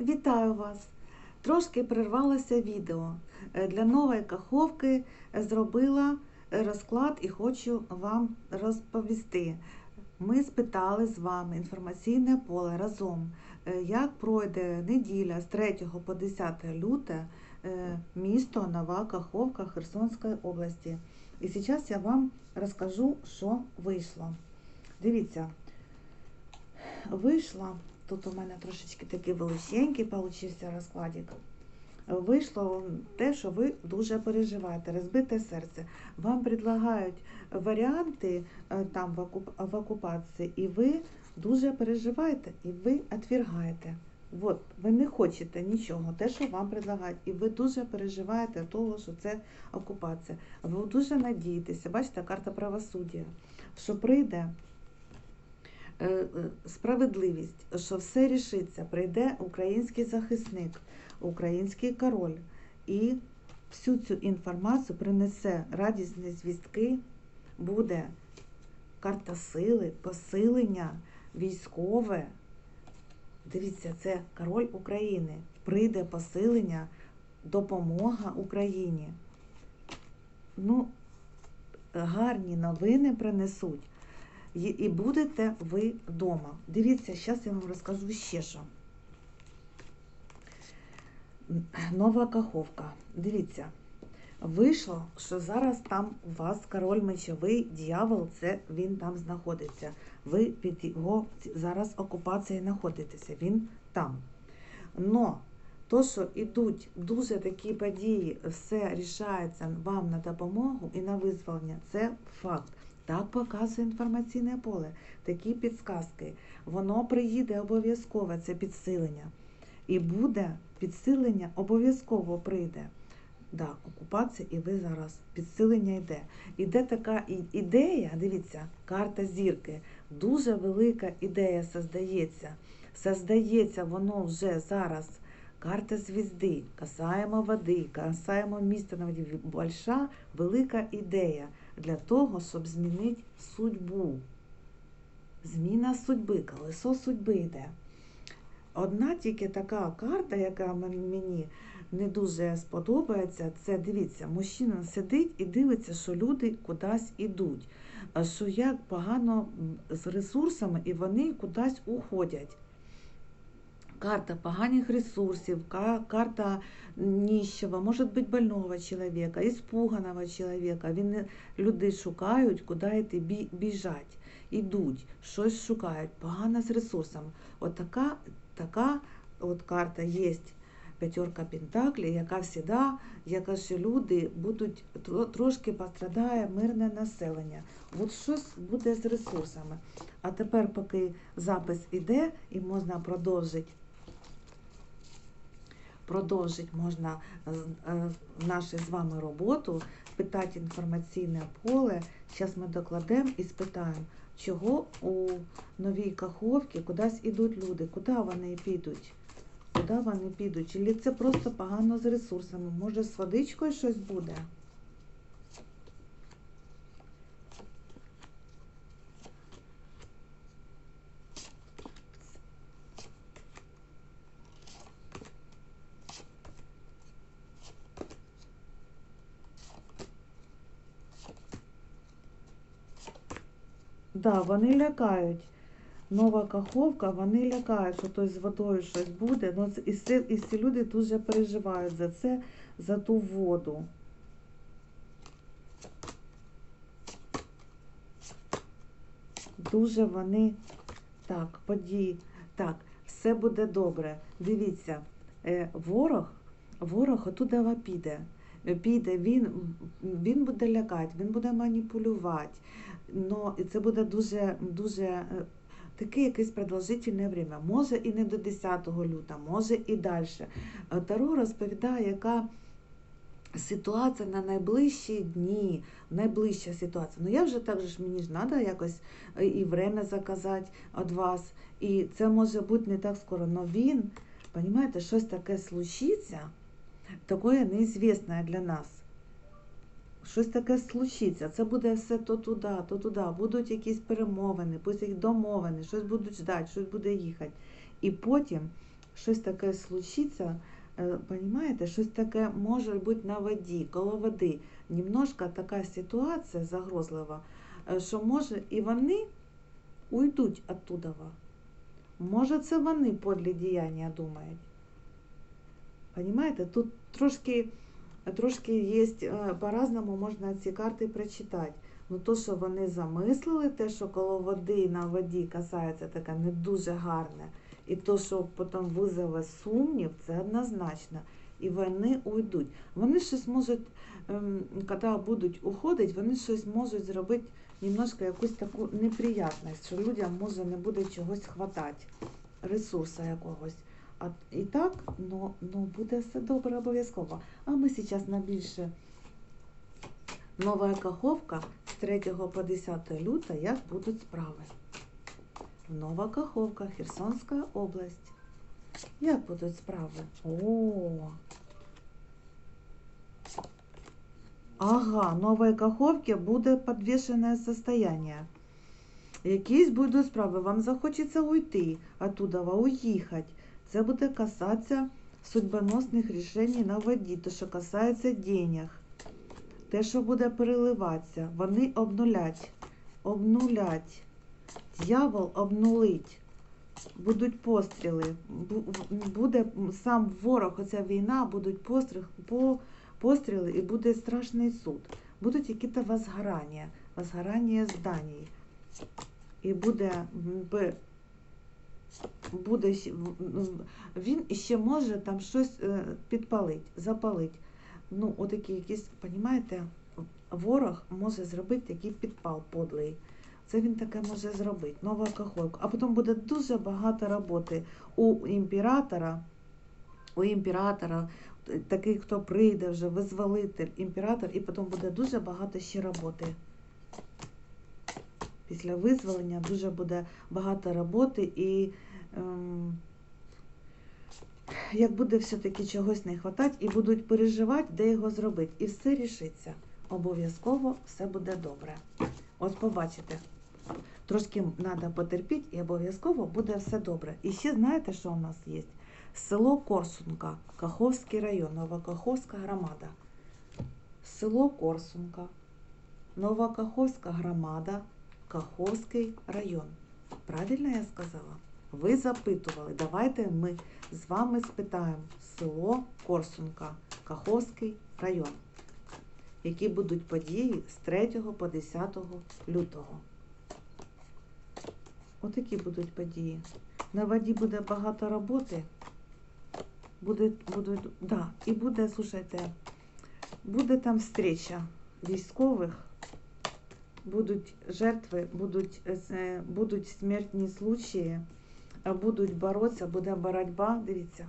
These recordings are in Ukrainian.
Вітаю вас! Трошки прервалося відео. Е, Для нової каховки зробила розклад і хочу вам розповісти. Ми спитали з вами інформаційне поле разом, е, як пройде неділя з 3 по 10 люте е, місто Нова Каховка Херсонської області. І зараз я вам розкажу, що вийшло. Дивіться, вийшла. Тут у мене трошечки такий величенький получився розкладик. Вийшло те, що ви дуже переживаєте, розбите серце. Вам предлагають варіанти е, там в, окупації, і ви дуже переживаєте, і ви відвергаєте. От, ви не хочете нічого, те, що вам предлагають, і ви дуже переживаєте того, що це окупація. Ви дуже надієтеся, бачите, карта правосуддя, що прийде справедливість, що все рішиться, прийде український захисник, український король і всю цю інформацію принесе радісні звістки, буде карта сили, посилення, військове. Дивіться, це король України. Прийде посилення, допомога Україні. Ну, гарні новини принесуть. І будете ви вдома. Дивіться, зараз я вам розкажу ще що. Нова каховка. Дивіться, вийшло, що зараз там у вас король мечовий, дьявол, це він там знаходиться. Ви під його зараз окупації знаходитеся, він там. Но то, що йдуть дуже такі події, все рішається вам на допомогу і на визволення, це факт. Так показує інформаційне поле, такі підсказки. Воно приїде обов'язково, це підсилення. І буде підсилення, обов'язково прийде. Да, окупація, і ви зараз підсилення йде. Іде така ідея, дивіться, карта зірки. Дуже велика ідея создається. Создається воно вже зараз. Карта звізди, касаємо води, касаємо міста на воді. Больша велика ідея для того, щоб змінити судьбу. Зміна судьби, колесо судьби йде. Одна тільки така карта, яка мені не дуже сподобається, це дивіться, мужчина сидить і дивиться, що люди кудись ідуть, що як погано з ресурсами і вони кудись уходять. Карта поганих ресурсів, карта нищего, може бути больного чоловіка, испуганого чоловіка. Він, люди шукають, куди йти біжать, ідуть, щось шукають, погано з ресурсами. От така, така от карта є. П'ятерка Пентаклі, яка завжди, яка що люди будуть трошки пострадає мирне населення. От щось буде з ресурсами. А тепер, поки запис іде і можна продовжити. Продовжити можна нашу з вами роботу, питати інформаційне поле. Зараз ми докладемо і спитаємо, чого у новій Каховці кудись ідуть люди, куди вони підуть, куди вони підуть. Чи це просто погано з ресурсами? Може, з водичкою щось буде? Да, вони лякають. Нова каховка, вони лякають, що той з водою щось буде. Ну, і, всі, і всі люди дуже переживають за це, за ту воду. Дуже вони так, події. Так, все буде добре. Дивіться, е, ворог, ворог отуда піде. Піде, він він буде лякати, він буде маніпулювати. Но це буде дуже дуже таке якесь продовжительне время. Може і не до 10 лютого, може і далі. Таро розповідає, яка ситуація на найближчі дні, найближча ситуація. Ну я вже так же мені ж треба якось і время заказати від вас. І це може бути не так скоро. Но він, розумієте, щось таке случиться, таке неізвісне для нас щось таке случиться. Це буде все то туди, то туди. Будуть якісь перемовини, пусть їх домовини, щось будуть ждати, щось буде їхати. І потім щось таке случиться, е, щось таке може бути на воді, коло води. Немножко така ситуація загрозлива, е, що може і вони уйдуть оттуда. Може, це вони подлі діяння думають. Понімаєте, тут трошки, трошки є, е, по-разному можна ці карти прочитати. Ну, то, що вони замислили, те, що коло води на воді касається таке не дуже гарне, і то, що потім визове сумнів, це однозначно. І вони уйдуть. Вони щось можуть, ем, коли будуть уходити, вони щось можуть зробити немножко якусь таку неприятність, що людям може не буде чогось хватати, ресурсу якогось. А і так, ну, ну буде все добре обов'язково. А ми зараз на більше нова Каховка з 3 по 10 лютого, як будуть справи. Нова Каховка, Херсонська область. Як будуть справи? О. Ага, нової Каховки буде підвішене состояние. Якісь будуть справи, вам захочеться уйти оттуда, уїхати. Це буде касатися судьбоносних рішень на воді, то, що касається денег. Те, що буде переливатися, вони обнулять. Обнулять. Дьявол обнулить. Будуть постріли. Буде сам ворог, оця війна, будуть постріли, по, постріли і буде страшний суд. Будуть якісь возгорання, возгорання зданій. І буде, буде в- він ще може там щось е, підпалить, запалить. Ну, отакий якийсь, понімаєте, ворог може зробити такий підпал подлий. Це він таке може зробити. Нова кахойка. А потім буде дуже багато роботи у імператора. У імператора, такий, хто прийде вже, визволитель, імператор, і потім буде дуже багато ще роботи. Після визволення дуже буде багато роботи і ем, як буде все-таки чогось не вистачати, і будуть переживати, де його зробити. І все рішиться. Обов'язково все буде добре. Ось побачите. Трошки треба потерпіти і обов'язково буде все добре. І ще знаєте, що у нас є? Село Корсунка, Каховський район, Новокаховська громада. Село Корсунка, Новокаховська громада, Каховський район. Правильно я сказала? Ви запитували. Давайте ми з вами спитаємо село Корсунка, Каховський район. Які будуть події з 3 по 10 лютого. Отакі будуть події. На воді буде багато роботи. Буде, буде, да, і буде, слушайте, буде там встреча військових, будуть жертви, будуть, е, будуть смертні случаї, будуть боротися, буде боротьба, дивіться.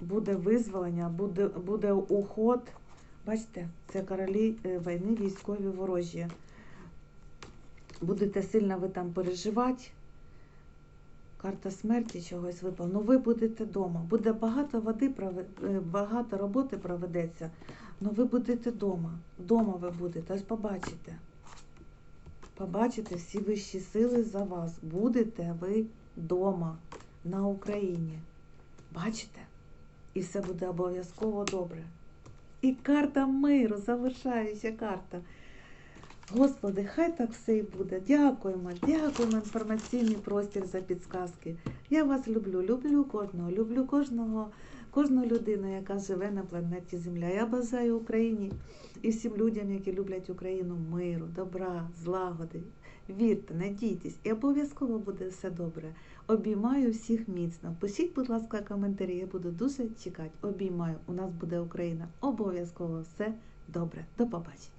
Буде визволення, буде, буде уход. Бачите, це королі е, війни військові ворожі. Будете сильно ви там переживати. Карта смерті чогось випала. Ну ви будете вдома. Буде багато води, е, багато роботи проведеться. Ну ви будете вдома. Вдома ви будете. Ось побачите. Побачите всі вищі сили за вас. Будете ви вдома на Україні. Бачите? І все буде обов'язково добре. І карта миру, завершаюча карта. Господи, хай так все і буде. Дякуємо, дякуємо інформаційний простір за підсказки. Я вас люблю, люблю кожного, люблю кожного, кожну людину, яка живе на планеті Земля. Я бажаю Україні і всім людям, які люблять Україну, миру, добра, злагоди. Вірте, надійтесь, і обов'язково буде все добре. Обіймаю всіх міцно. Пишіть, будь ласка, коментарі, я буду дуже чекати. Обіймаю. У нас буде Україна. Обов'язково все добре. До побачення.